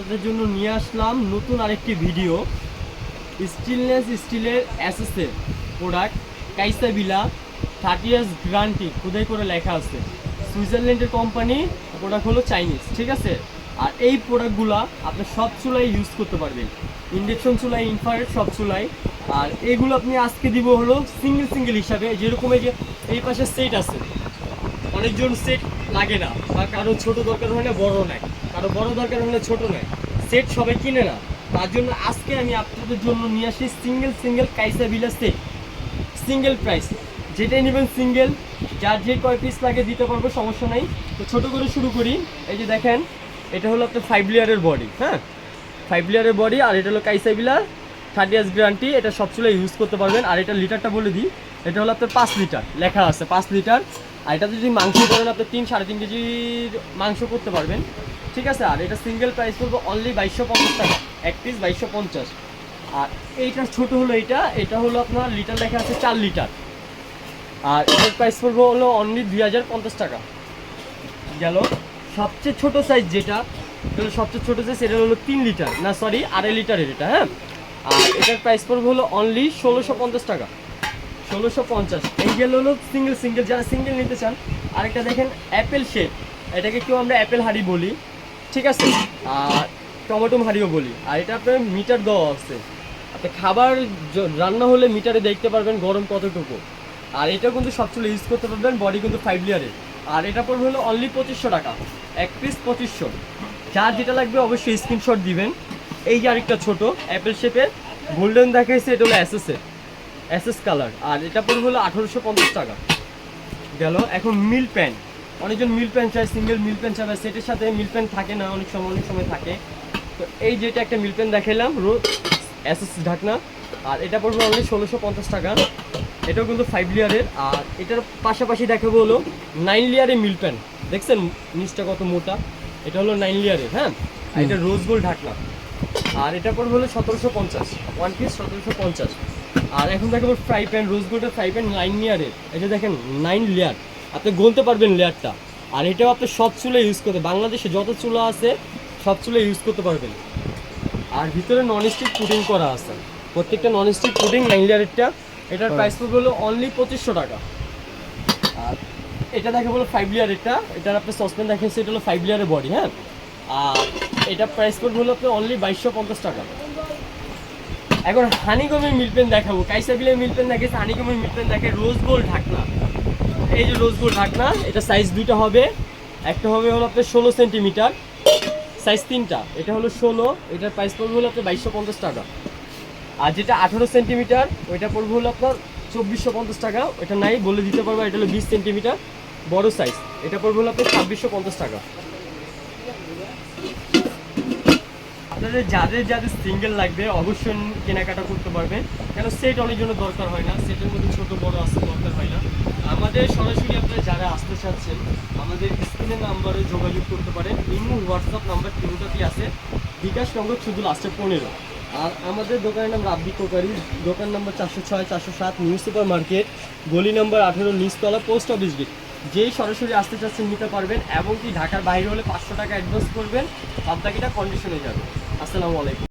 আপনাদের জন্য নিয়ে আসলাম নতুন আরেকটি ভিডিও। স্টিলনেস স্টিলের অ্যাসেসের প্রোডাক্ট কাইসাবিলা থার্টি ইয়ার্স গ্যারান্টি খোদাই করে লেখা আছে। সুইজারল্যান্ডের কোম্পানি প্রোডাক্ট হলো চাইনিজ ঠিক আছে? আর এই প্রোডাক্টগুলো আপনি সব চুলাই ইউজ করতে পারবেন। ইন্ডাকশন চুলাই ইনফ্রারেড সব চুলাই আর এগুলো আপনি আজকে দিব হলো সিঙ্গেল সিঙ্গেল হিসাবে। যেরকম এই যে, এই পাশে সেট আছে। অনেকজন সেট লাগে না, বা কারও ছোট দরকার না বড় নাই কারও বড় দরকার হলে ছোট নাই সেট সবাই কিনে না, তার জন্য আজকে আমি আপনাদের জন্য নিয়ে আসি সিঙ্গেল সিঙ্গেল কাইসা বিলা সেট সিঙ্গেল প্রাইস যেটাই নেবেন সিঙ্গেল যার যে কয় পিস লাগে দিতে পারব, সমস্যা নাই। তো ছোট করে শুরু করি, এই যে দেখেন, এটা হলো আপনার ফাইভ লেয়ারের বডি হ্যাঁ? ফাইভ লেয়ারের বডি আর এটা হলো কাইসাবিলা থার্টি ইয়ার্স গ্যারান্টি এটা সব চুলে ইউজ করতে পারবেন। আর এটা লিটারটা বলে দিই, এটা হলো আপনার পাঁচ লিটার লেখা আছে, পাঁচ লিটার আর এটা যদি মাংস করেন, আপনি তিন, সাড়ে তিন কেজির মাংস করতে পারবেন। ঠিক আছে? আর এটা সিঙ্গেল প্রাইস করব অনলি বাইশশো পঞ্চাশ টাকা। এক পিস বাইশশো পঞ্চাশ। আর এইটা ছোট হলো এটা এটা হলো আপনার লিটার লেখা আছে চার লিটার আর এটার প্রাইস পড়ব হলো অনলি দুই হাজার পঞ্চাশ টাকা। গেল। সবচেয়ে ছোট সাইজ যেটা সবচেয়ে ছোট সাইজ এটা হলো তিন লিটার না সরি আড়াই লিটারের এটা হ্যাঁ? আর এটার প্রাইস পড়বে হলো অনলি ষোলোশো পঞ্চাশ টাকা। ষোলোশো পঞ্চাশ। এই গেল হলো সিঙ্গেল সিঙ্গেল যারা সিঙ্গেল নিতে চান, আরেকটা দেখেন অ্যাপেল শেপ এটাকে কেউ আমরা অ্যাপেল হাড়ি বলি, ঠিক আছে? আর টমেটো হাড়িও বলি। আর এটা আপনার মিটার দেওয়া আছে। আপনি খাবার রান্না হলে মিটারে দেখতে পারবেন গরম কতটুকু। আর এটা কিন্তু সবচেয়ে ইউজ করতে পারবেন বডি কিন্তু ফাইভ লিয়ারের আর এটা পড়বে হলো অনলি পঁচিশশো টাকা। এক পিস পঁচিশশো। যার যেটা লাগবে অবশ্যই স্ক্রিনশট দিবেন। এই যে আরেকটা ছোট অ্যাপেল শেপের গোল্ডেন দেখাইছে, এটা হলো অ্যাসেসের অ্যাসেস কালার। আর এটা পড়বে হলো আঠারোশো পঞ্চাশ টাকা। গেল এখন মিল প্যান্ট। অনেকজন মিল প্যান্ট চায় সিঙ্গেল মিল প্যান্ট চাবে সেটের সাথে মিল প্যান্ট থাকে না অনেক সময় অনেক সময় থাকে। তো এই যেটা একটা মিল প্যান্ট দেখাইলাম রো অ্যাসেস ঢাকনা। আর এটা পড়বে অনলি ষোলোশো পঞ্চাশ টাকা। এটাও কিন্তু ফাইভ লেয়ারের আর এটার পাশাপাশি দেখাবো হলো নাইন লেয়ারের মিল প্যান্ট। দেখছেন? নিচটা কত মোটা? এটা হলো নাইন লেয়ারের হ্যাঁ? আর এটা রোজ গোল্ড ঢাকনা। আর এটা পড়বে হলো সতেরোশো পঞ্চাশ। ওয়ান পিস সতেরোশো পঞ্চাশ। আর এখন দেখাবো ফ্রাই প্যান রোজ গোল্ডের ফ্রাই প্যান নাইন লেয়ারের এটা দেখেন নাইন লেয়ার আপনি গলতে পারবেন লেয়ারটা আর এটাও আপনি সব চুলে ইউজ করতে বাংলাদেশে যত চুলা আছে সব চুলে ইউজ করতে পারবেন। আর ভিতরে নন স্টিক পুডিং করা আছে। প্রত্যেকটা নন স্টিক পুডিং নাইন লেয়ারেরটা এটার প্রাইস পড়বে হলো অনলি পঁচিশশো টাকা। আর এটা দেখে বলো ফাইভ লেয়ার লেয়ারেরটা এটার আপনি সসপ্যান দেখেন সেটা হলো ফাইভ লেয়ারের বডি হ্যাঁ? আর এটা প্রাইস পড়বে হলো আপনি অনলি বাইশশো পঞ্চাশ টাকা। এখন হানিগমের মিল্পেন দেখাবো। কাইসা কাইসাবিলের মিল্পেন দেখেছে হানিগমের মিল্পেন দেখে রোজ গোল্ড ঢাকনা। এই যে রোজ ঢাকনা, এটা সাইজ দুইটা হবে। একটা হবে হলো আপনার ষোলো সেন্টিমিটার। সাইজ তিনটা। এটা হলো ষোলো, এটার প্রাইস পড়বে হলো আপনার বাইশশো পঞ্চাশ টাকা। আর যেটা আঠারো সেন্টিমিটার, ওইটা পড়বে হলো আপনার চব্বিশশো পঞ্চাশ টাকা। ওটা নাই, বলে দিতে পারব, এটা হলো বিশ সেন্টিমিটার। বড় সাইজ এটা পড়বে হলো আপনার ছাব্বিশশো পঞ্চাশ টাকা। আপনাদের যাদের যাদের সিঙ্গেল লাগবে অবশ্যই কেনাকাটা করতে পারবেন। কেন সেট অনেক জন্য দরকার হয় না সেটের মধ্যে ছোট, বড় আসতে দরকার হয় না। আমাদের সরাসরি আপনারা যারা আসতে চাচ্ছেন, আমাদের স্ক্রিনের নাম্বারে যোগাযোগ করতে পারেন। ইমো হোয়াটসঅ্যাপ নাম্বার তিনটাতেই আছে। বিকাশ নম্বর শুধু লাস্টে পনেরো। আর আমাদের দোকানের নাম রাব্বি কোকারি। দোকান নাম্বার চারশো ছয়, চারশো সাত, নিউ সুপার মার্কেট। গলি নাম্বার আঠেরো, নিচতলা পোস্ট অফিস গেট যেই সরাসরি আসতে চাচ্ছেন নিতে পারবেন, এবং কি ঢাকার বাইরে হলে পাঁচশো টাকা অ্যাডভান্স করবেন বাদ বাকিটা কন্ডিশনে যাবে। আসসালামু আলাইকুম।